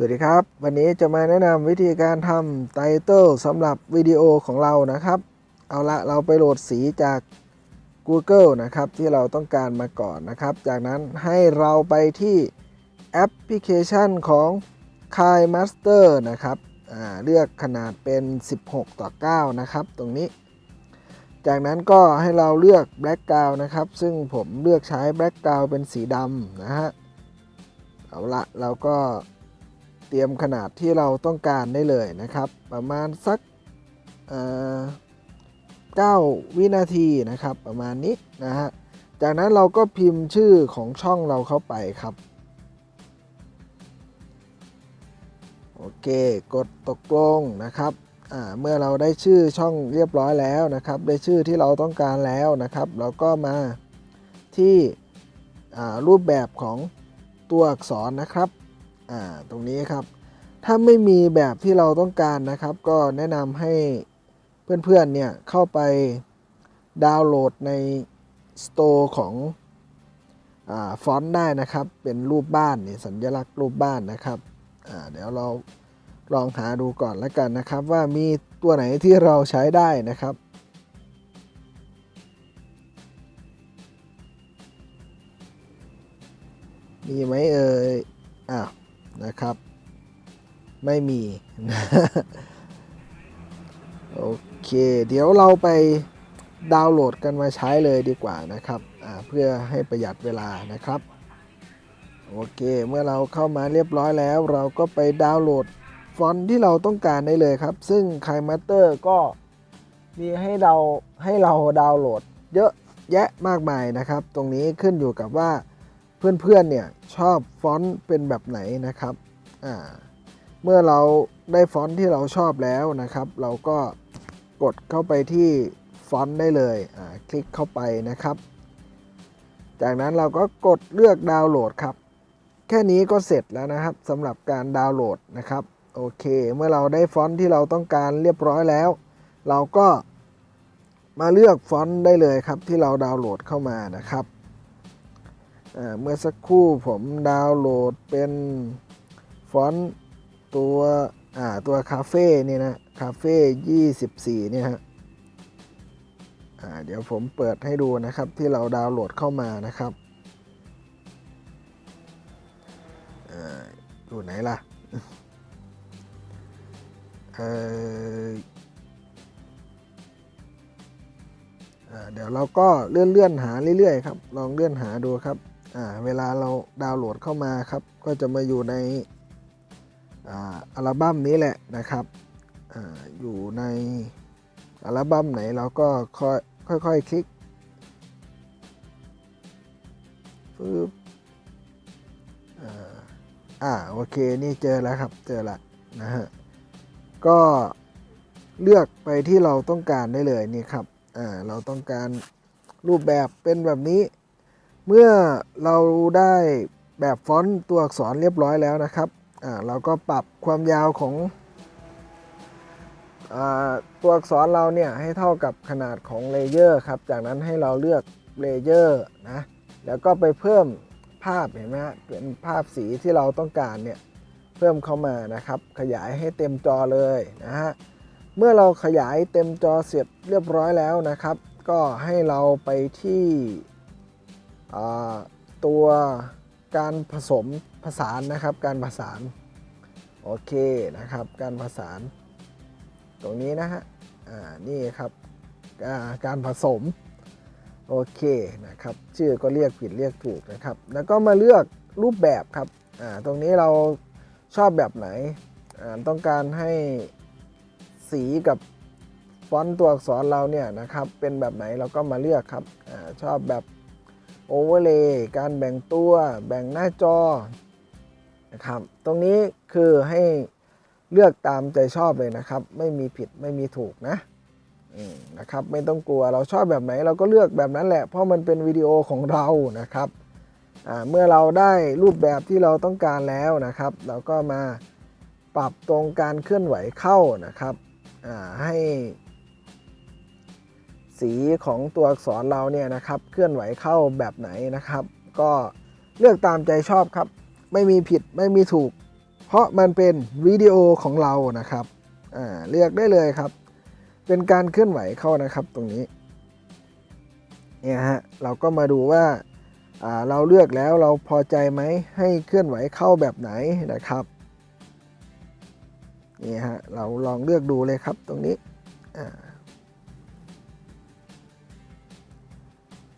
สวัสดีครับ วันนี้จะมาแนะนำวิธีการทำไตเติลสำหรับวิดีโอของเรานะครับ เอาละเราไปโหลดสีจาก Google นะครับ ที่เราต้องการมาก่อนนะครับ จากนั้นให้เราไปที่แอปพลิเคชันของ k i Master นะครับเลือกขนาดเป็น 16 ต่อ 9 นะครับ ตรงนี้ จากนั้นก็ให้เราเลือก Background นะครับ ซึ่งผมเลือกใช้ Background เป็นสีดำนะฮะเอาละเราก็ เตรียมขนาดที่เราต้องการได้เลยนะครับ ประมาณสักเอ่อ9วินาทีนะครับ ประมาณนี้นะฮะจากนั้นเราก็พิมพ์ชื่อของช่องเราเข้าไปครับโอเค กดตกลงนะครับเมื่อเราได้ชื่อช่องเรียบร้อยแล้วนะครับ ได้ชื่อที่เราต้องการแล้วนะครับ เราก็มาที่รูปแบบของตัวอักษรนะครับ อ่าตรงนี้ครับ ถ้าไม่มีแบบที่เราต้องการนะครับ ก็แนะนำให้เพื่อนๆเนี่ยเข้าไปดาวน์โหลดในสโตร์ของอฟอนต์ได้นะครับ เป็นรูปบ้านนี่สัญลักษณ์รูปบ้านนะครับเดี๋ยวเราลองหาดูก่อนแล้วกันนะครับ ว่ามีตัวไหนที่เราใช้ได้นะครับ มีไหมเอ่ยอ้าว นะครับ ไม่มีโอเค เดี๋ยวเราไปดาวน์โหลดกันมาใช้เลยดีกว่านะครับเพื่อให้ประหยัดเวลานะครับโอเค เมื่อเราเข้ามาเรียบร้อยแล้ว เราก็ไปดาวน์โหลดฟอนต์ที่เราต้องการได้เลยครับ ซึ่ง k i m a s t e r ก็มีให้เราให้เราดาวน์โหลด เยอะแยะมากมายนะครับ ตรงนี้ขึ้นอยู่กับว่า เพื่อนๆเนี่ยชอบฟอนต์เป็นแบบไหนนะครับเมื่อเราได้ฟอนต์ที่เราชอบแล้วนะครับ เราก็กดเข้าไปที่ฟอนต์ได้เลยคลิกเข้าไปนะครับ จากนั้นเราก็กดเลือกดาวน์โหลดครับ แค่นี้ก็เสร็จแล้วนะครับสำหรับการดาวน์โหลดนะครับโอเค เมื่อเราได้ฟอนต์ที่เราต้องการเรียบร้อยแล้ว เราก็มาเลือกฟอนต์ได้เลยครับที่เราดาวน์โหลดเข้ามานะครับ เมื่อสักครู่ผมดาวน์โหลดเป็นฟอนต์ตัวตัวคาเฟ่นี่นะคาเฟ่ยี่สิบสี่เนี่ยฮะเดี๋ยวผมเปิดให้ดูนะครับที่เราดาวน์โหลดเข้ามานะครับอยู่ไหนล่ะเเดี๋ยวเราก็เลื่อนๆหาเรื่อยๆครับ ลองเลื่อนหาดูครับ เวลาเราดาวน์โหลดเข้ามาครับ ก็จะมาอยู่ในอัลบั้มนี้แหละนะครับออยู่ในอัลบั้มไหนเราก็ค่อยค่อยคลิกปึ๊บอ่าอ่าโอเคนี่เจอแล้วครับเจอละนะฮะก็เลือกไปที่เราต้องการได้เลยนี่ครับอ่าเราต้องการรูปแบบเป็นแบบนี้ เมื่อเราได้แบบฟอนต์ตัวอักษรเรียบร้อยแล้วนะครับเราก็ปรับความยาวของอตัวอักษรเราเนี่ยให้เท่ากับขนาดของเลเยอร์ครับ จากนั้นให้เราเลือกเลเยอร์นะ แล้วก็ไปเพิ่มภาพเห็นไหมเป็นภาพสีที่เราต้องการเนี่ยเพิ่มเข้ามานะครับ ขยายให้เต็มจอเลยนะฮะ เมื่อเราขยายเต็มจอเสร็จเรียบร้อยแล้วนะครับ ก็ให้เราไปที่ ตัวการผสมผสานนะครับ การผสานโอเคนะครับ การผสานตรงนี้นะฮะนี่ครับการผสมโอเคนะครับชื่อก็เรียกผิดเรียกถูกนะครับ แล้วก็มาเลือกรูปแบบครับตรงนี้เราชอบแบบไหนต้องการให้สีกับฟอนต์ตัวอักษรเราเนี่ยนะครับเป็นแบบไหนเราก็มาเลือกครับอชอบแบบ โอเวอร์เลย์การแบ่งตัวแบ่งหน้าจอนะครับตรงนี้คือให้เลือกตามใจชอบเลยนะครับ ไม่มีผิดไม่มีถูกนะนะครับไม่ต้องกลัวเราชอบแบบไหนเราก็เลือกแบบนั้นแหละ เพราะมันเป็นวิดีโอของเรานะครับเมื่อเราได้รูปแบบที่เราต้องการแล้วนะครับ เราก็มาปรับตรงการเคลื่อนไหวเข้านะครับให้ สีของตัวอักษรเราเนี่ยนะครับเคลื่อนไหวเข้าแบบไหนนะครับ ก็เลือกตามใจชอบครับ ไม่มีผิดไม่มีถูก เพราะมันเป็นวิดีโอของเรานะครับอ่าเลือกได้เลยครับ เป็นการเคลื่อนไหวเข้านะครับตรงนี้เนี่ยฮะเราก็มาดูว่าอ่าเราเลือกแล้วเราพอใจไหมให้เคลื่อนไหวเข้าแบบไหนนะครับนี่ฮะเราลองเลือกดูเลยครับตรงนี้อ่า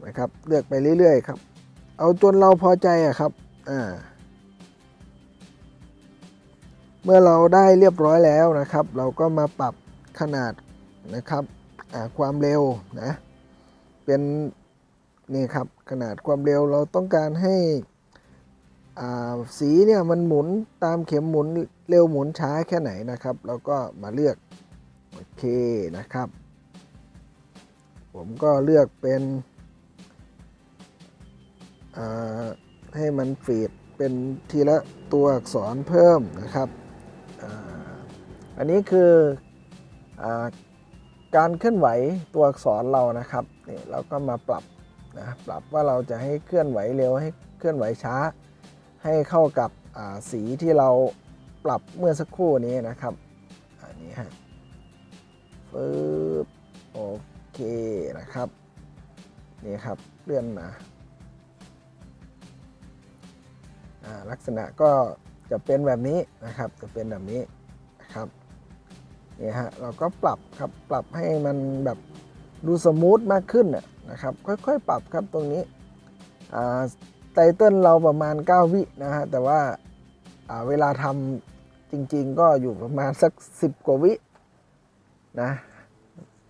นะครับ เลือกไปเรื่อยๆครับ เอาจนเราพอใจอะครับอ่าเมื่อเราได้เรียบร้อยแล้วนะครับ เราก็มาปรับขนาดนะครับความเร็วนะเป็นนี่ครับขนาดความเร็วเราต้องการให้สีเนี่ยมันหมุนตามเข็มหมุนเร็วหมุนช้าแค่ไหนนะครับ เราก็มาเลือกโอเคนะครับ ผมก็เลือกเป็น ให้มันฟีดเป็นทีละตัวอักษรเพิ่มนะครับอ,อันนี้คืออการเคลื่อนไหวตัวอักษรเรานะครับนี่เราก็มาปรับนะปรับว่าเราจะให้เคลื่อนไหวเร็วให้เคลื่อนไหวช้า ให้เข้ากับสีที่เราปรับเมื่อสักครู่นี้นะครับอันนี้ฮะปึ๊บโอเคนะครับนี่ครับเลื่อนมา ลักษณะก็จะเป็นแบบนี้นะครับ จะเป็นแบบนี้นะครับนี่ฮะเราก็ปรับครับปรับให้มันแบบดูสมูทมากขึ้นนะครับ ค่อยๆ ปรับครับตรงนี้ไตเติ้ลเราประมาณ 9 วินะฮะแต่ว่าอ่าเวลาทำจริงๆ ก็อยู่ประมาณสัก 10 กว่าวินะ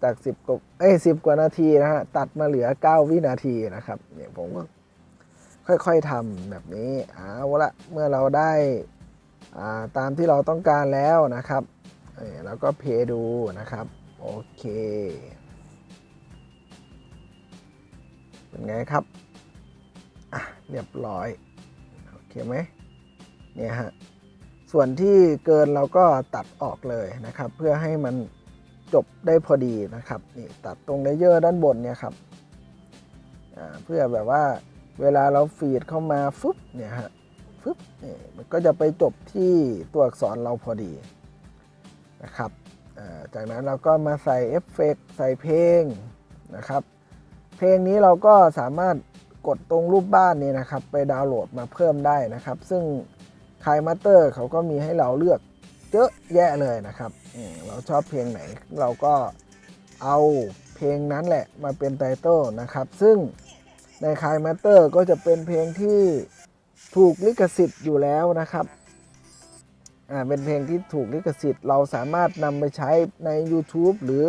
จาก 10กว่าเอ้ย10 กว่านาทีนะฮะตัดมาเหลือ 9 วินาทีนะครับเนี่ยผมก็ ค่อยๆทำแบบนี้เอาละเมื่อเราได้าตามที่เราต้องการแล้วนะครับเราก็เพย์ดูนะครับ โอเค เป็นไงครับเรียบร้อย โอเคไหมเนี่ยฮะส่วนที่เกินเราก็ตัดออกเลยนะครับ เพื่อให้มันจบได้พอดีนะครับนี่ตัดตรงเลเยอร์ด้านบนเนี่ยครับเพื่อแบบว่า เวลาเราฟีดเข้ามาฟึบเนี่ยฮะฟึบนี่มันก็จะไปจบที่ตัวอักษรเราพอดีนะครับจากนั้นเราก็มาใส่เอฟเฟกต์ใส่เพลงนะครับ เพลงนี้เราก็สามารถกดตรงรูปบ้านนี้นะครับ ไปดาวน์โหลดมาเพิ่มได้นะครับ ซึ่งคายมาสเตอร์เขาก็มีให้เราเลือกเยอะแยะเลยนะครับเราชอบเพลงไหนเราก็เอาเพลงนั้นแหละมาเป็นไตเติลนะครับ ซึ่ง ในคายมาเตอร์ก็จะเป็นเพลงที่ถูกลิขสิทธิ์อยู่แล้วนะครับ อ่า เป็นเพลงที่ถูกลิขสิทธิ์ เราสามารถนำไปใช้ใน YouTube หรือ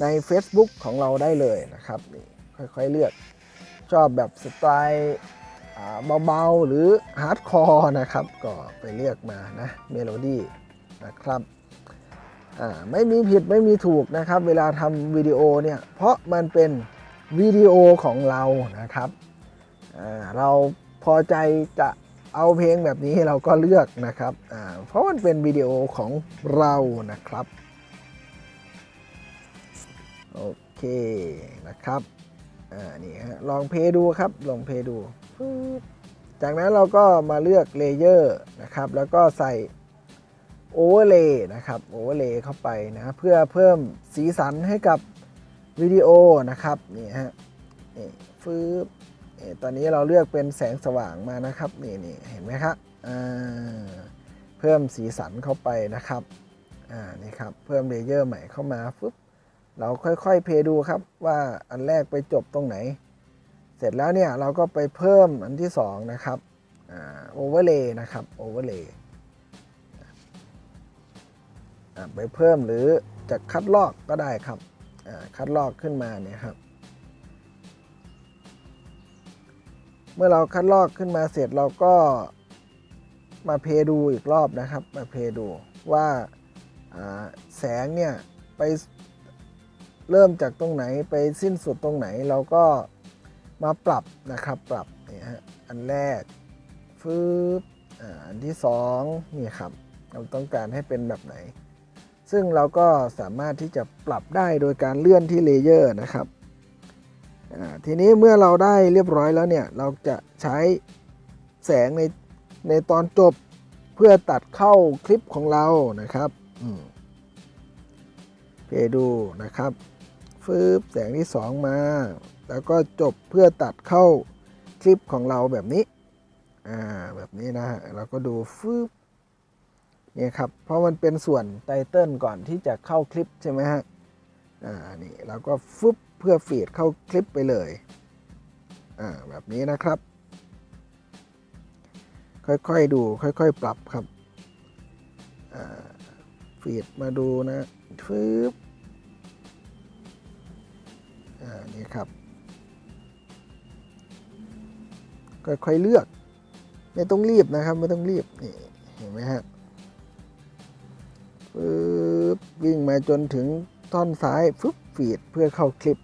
ใน Facebook ของเราได้เลยนะครับ นี่ค่อยๆเลือก ชอบแบบสไตล์เบาๆ หรือฮาร์ดคอร์นะครับ ก็ไปเลือกมานะ เมโลดี้นะครับอ่าไม่มีผิดไม่มีถูกนะครับ เวลาทำวิดีโอเนี่ย เพราะมันเป็น วิดีโอของเรานะครับ เราพอใจจะเอาเพลงแบบนี้เราก็เลือกนะครับ เพราะมันเป็นวิดีโอของเรานะครับ โอเคนะครับ อ่า นี่ฮะ ลองเพย์ดูครับ ลองเพย์ดู จากนั้นเราก็มาเลือกเลเยอร์นะครับ แล้วก็ใส่โอเวอร์เลย์นะครับ โอเวอร์เลย์เข้าไปนะ เพื่อเพิ่มสีสันให้กับ วิดีโอนะครับนี่ฮะนี่ฟืบตอนนี้เราเลือกเป็นแสงสว่างมานะครับนี่นี่เห็นไหมครับเพิ่มสีสันเข้าไปนะครับอ่านี่ครับเพิ่มเลเยอร์ใหม่เข้ามาฟึบเราค่อยๆเพย์ดูครับว่าอันแรกไปจบตรงไหน เสร็จแล้วเนี่ยเราก็ไปเพิ่มอันที่ 2 นะครับโอเวอร์เลย์นะครับโอเวอร์เลย์ไปเพิ่มหรือจะคัดลอกก็ได้ครับ คัดลอกขึ้นมาเนี่ยครับ เมื่อเราคัดลอกขึ้นมาเสร็จเราก็มาเพย์ดูอีกรอบนะครับ มาเพย์ดูว่าาแสงเนี่ยไปเริ่มจากตรงไหนไปสิ้นสุดตรงไหนเราก็มาปรับนะครับปรับนี่ฮะอันแรกฟืบอ,อันที่สองนี่ครับเราต้องการให้เป็นแบบไหน ซึ่งเราก็สามารถที่จะปรับได้โดยการเลื่อนที่เลเยอร์นะครับทีนี้เมื่อเราได้เรียบร้อยแล้วเนี่ยเราจะใช้แสงในในตอนจบเพื่อตัดเข้าคลิปของเรานะครับเพดูนะครับฟืบแสงที่สองมา แล้วก็จบเพื่อตัดเข้าคลิปของเราแบบนี้ อ่าแบบนี้นะฮะเราก็ดูฟืบ นี่ยครับ เพราะมันเป็นส่วนไตเติลก่อนที่จะเข้าคลิปใช่ไหมฮะ อ่า นี่เราก็ฟึบเพื่อฟีดเข้าคลิปไปเลย อ่า แบบนี้นะครับ ค่อยๆดู ค่อยๆ ปรับครับ อ่า ฟีดมาดูนะฟึบอ่า นี่ครับ ค่อยๆ เลือก ไม่ต้องรีบนะครับ ไม่ต้องรีบ นี่ เห็นไหมฮะ ฟึบวิ่งมาจนถึงท่อนซ้ายฟึบฟีดเพื่อเข้าคลิป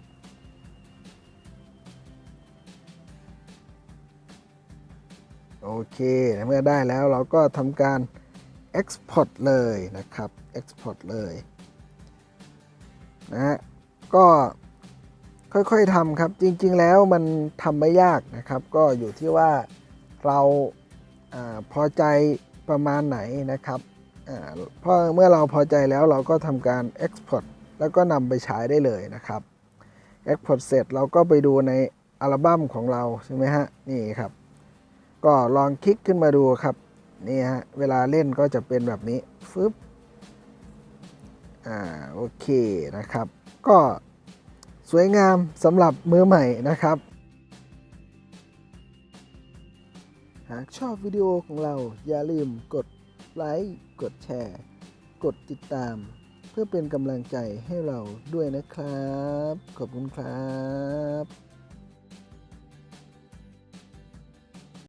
โอเคเมื่อได้แล้วเราก็ทำการ Export เลยนะครับ Export เลยนะฮะก็ค่อยๆทำครับจริงๆแล้วมันทำไม่ยากนะครับ ก็อยู่ที่ว่าเราอาพอใจประมาณไหนนะครับ พราะเมื่อเราพอใจแล้วเราก็ทำการ Export แล้วก็นำไปใช้ได้เลยนะครับ Export เสร็จเราก็ไปดูในอัลบั้มของเราใช่ไหมฮะนี่ครับ ก็ลองคลิกขึ้นมาดูครับนี่ฮะเวลาเล่นก็จะเป็นแบบนี้ฟึบอ่าโอเคนะครับ ก็สวยงามสำหรับมือใหม่นะครับ หากชอบวิดีโอของเราอย่าลืมกด ไลค์ กดแชร์ กดติดตาม เพื่อเป็นกำลังใจให้เราด้วยนะครับ ขอบคุณครับ